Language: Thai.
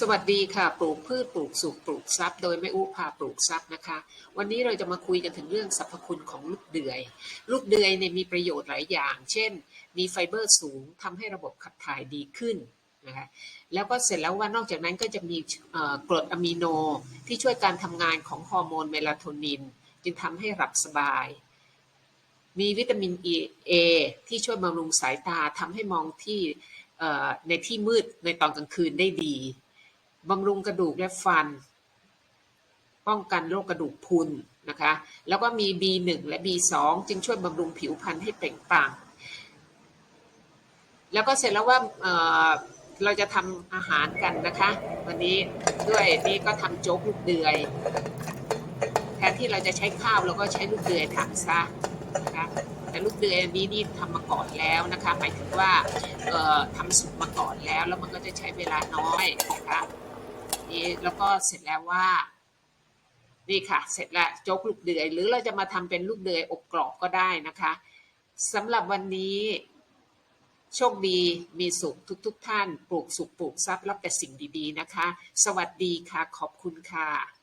สวัสดีค่ะ ปลูกพืชปลูกสุขปลูกทรัพย์ โดยแม่อุพาปลูกทรัพย์นะคะ วันนี้เราจะมาคุยกันถึงเรื่องสรรพคุณของลูกเดือย ลูกเดือยเนี่ยมีประโยชน์หลายอย่าง เช่น มีไฟเบอร์สูงทำให้ระบบขับถ่ายดีขึ้นนะคะแล้วก็เสร็จแล้วว่านอกจากนั้นก็จะมีกรดอะมิโนที่ช่วยการทำงานของฮอร์โมนเมลาโทนิน จึงทำให้หลับสบาย มีวิตามิน E A ที่ช่วยบำรุงสายตาทำให้มองที่ในที่มืดในตอนกลางคืนได้ดี บำรุงกระดูกและฟัน ป้องกันโรคกระดูกพุนนะคะ แล้วก็มี B1 และ B2 จึงช่วยบำรุงผิวพรรณให้เปล่งปลั่งแล้วก็เสร็จแล้วว่าเเราจะทำอาหารกันนะคะ วันนี้ด้วยนี่ก็ทำโจ๊กลูกเดือย แทนที่เราจะใช้ข้าวเราก็ใช้ลูกเดือยทำซะนะคะแต่ลูกเดือยอันนี้นี่ทำมาก่อนแล้วนะคะหมายถึงว่าทำสุกมาก่อนแล้วแล้วมันก็จะใช้เวลาน้อยนะคะ นี้แล้วก็เสร็จแล้วว่านี่ค่ะ เสร็จแล้วโจ๊กลูกเดือย หรือเราจะมาทำเป็นลูกเดือยอบกรอบก็ได้นะคะสำหรับวันนี้โชคดีมีสุขทุกๆทท่าน ปลูกสุขปลูกทรัพย์รับแต่สิ่งดีๆนะคะ สวัสดีค่ะ ขอบคุณค่ะ